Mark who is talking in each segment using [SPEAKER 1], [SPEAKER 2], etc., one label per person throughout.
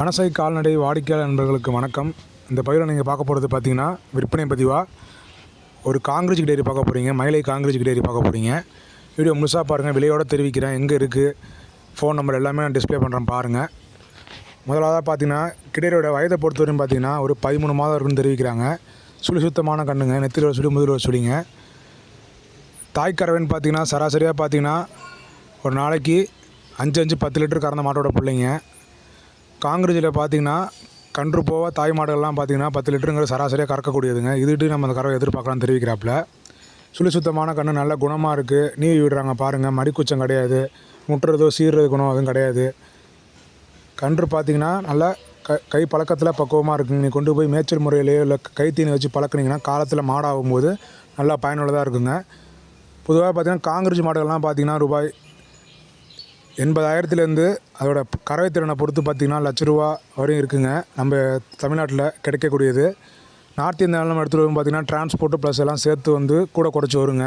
[SPEAKER 1] பனசை கால்நடை வாடிக்கையாளர் நண்பர்களுக்கு வணக்கம். இந்த பயிரை நீங்கள் பார்க்க போகிறது பார்த்தீங்கன்னா விற்பனை பதிவாக ஒரு காங்கிரஸ் டேரி பார்க்க போகிறீங்க மயிலை காங்கிரஸ் டேரி பார்க்க போகிறீங்க வீடியோ முழுசாக பாருங்கள் விலையோடு தெரிவிக்கிறேன். எங்கே இருக்குது ஃபோன் நம்பர் எல்லாமே நான் டிஸ்ப்ளே பண்ணுறேன் பாருங்கள் முதலாவதாக பார்த்தீங்கன்னா கிடையோட வயதை பொறுத்தவரையும் பார்த்தீங்கன்னா ஒரு பதிமூணு மாதம் இருக்குன்னு தெரிவிக்கிறாங்க. சுழி சுத்தமான கண்ணுங்க. நெத்திரோட சுடி முதிரோட சுழிங்க தாய்க்கறவைன்னு பார்த்தீங்கன்னா சராசரியாக பார்த்தீங்கன்னா ஒரு நாளைக்கு அஞ்சு அஞ்சு பத்து லிட்டர் கறந்த மாட்டோட பிள்ளைங்க. காங்கிரஸில் பார்த்தீங்கன்னா கன்று போக தாய் மாடுகள்லாம் பார்த்தீங்கன்னா பத்து லிட்டருங்கிற சராசரியாக கறக்கக்கூடியதுங்க. இதுட்டு நம்ம அந்த கறவை எதிர்பார்க்கலாம்னு தெரிவிக்கிறாப்புல. சுழி சுத்தமான கன்று நல்ல குணமாக இருக்குது நீவி விடுறாங்க பாருங்கள் மடிக்குச்சம் கிடையாது. முட்டுறதோ சீர்றது குணம் அதுவும் கிடையாது. கன்று பார்த்தீங்கன்னா நல்லா க கை பழக்கத்தில் பக்குவமாக இருக்குங்க. நீ கொண்டு போய் மேய்ச்சல் முறையிலேயோ இல்லை கைத்தீனி வச்சு பழக்குனீங்கன்னா காலத்தில் மாடாகும்போது நல்லா பயனுள்ளதாக இருக்குங்க. பொதுவாக பார்த்தீங்கன்னா காங்கிரஸ் மாடுகள்லாம் பார்த்தீங்கன்னா ரூபாய் எண்பதாயிரத்துலேருந்து அதோட கறவை திறனை பொறுத்து பார்த்தீங்கன்னா லட்ச ரூபா வரையும் இருக்குங்க. நம்ம தமிழ்நாட்டில் கிடைக்கக்கூடியது. நார்த் இந்தியாவில் நம்ம எடுத்துகிட்டு வரும் பார்த்தீங்கன்னா டிரான்ஸ்போர்ட்டு ப்ளஸ் எல்லாம் சேர்த்து வந்து கூட குறைச்சி வருங்க.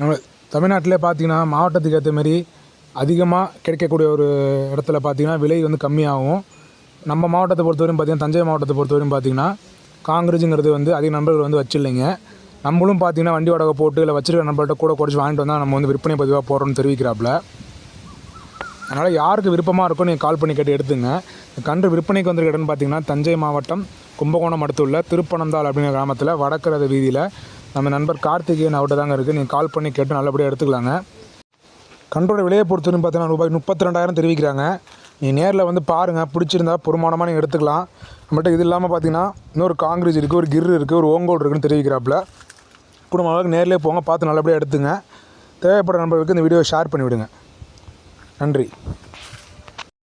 [SPEAKER 1] நம்ம தமிழ்நாட்டிலே பார்த்தீங்கன்னா மாவட்டத்துக்கு ஏற்ற மாதிரி அதிகமாக கிடைக்கக்கூடிய ஒரு இடத்துல பார்த்தீங்கன்னா விலை வந்து கம்மியாகும். நம்ம மாவட்டத்தை பொறுத்தவரையும் பார்த்தீங்கன்னா தஞ்சை மாவட்டத்தை பொறுத்தவரையும் பார்த்தீங்கன்னா காங்கிரஸுங்கிறது வந்து அதிக நண்பர்கள் வந்து வச்சில்லைங்க. நம்மளும் பார்த்தீங்கன்னா வண்டி வாடகை போட்டு இல்லை வச்சிருக்க நம்மள்கிட்ட கூட குறைச்சி வாங்கிட்டு வந்தால் நம்ம வந்து விற்பனை பதிவாக போகிறோம்னு தெரிவிக்கிறாப்புல. அதனால் யாருக்கு விருப்பமாக இருக்கோ நீங்கள் கால் பண்ணி கேட்டு எடுத்துங்க. இந்த கன்று விற்பனைக்கு வந்திருக்க இடம்னு பார்த்தீங்கன்னா தஞ்சை மாவட்டம் கும்பகோணம் அடுத்துள்ள திருப்பனந்தாள் அப்படிங்கிற கிராமத்தில் வடக்கரத வீதியில் நம்ம நண்பர் கார்த்திகேயன் அவர்கிட்ட தாங்க இருக்குது நீங்கள் கால் பண்ணி கேட்டு நல்லபடியாக எடுத்துக்கலாங்க. கன்றோட விலையை பொறுத்தவரைக்கும் பார்த்தீங்கன்னா ரூபாய் முப்பத்தி ரெண்டாயிரம் தெரிவிக்கிறாங்க. நீ நேரில் வந்து பாருங்கள் பிடிச்சிருந்தா பொறுமானமாக நீங்கள் எடுத்துக்கலாம். நம்மகிட்ட இது இல்லாமல் பார்த்தீங்கன்னா இன்னொரு காங்கிரஸ் இருக்குது ஒரு கிர் இருக்குது ஒரு ஓங்கோல் இருக்குன்னு தெரிவிக்கிறாப்புல. குடும்ப அளவுக்கு நேர்லேயே போங்க பார்த்து நல்லபடியாக எடுத்துங்க. தேவைப்படுற நண்பர்களுக்கு இந்த வீடியோவை ஷேர் பண்ணிவிடுங்க. நன்றி.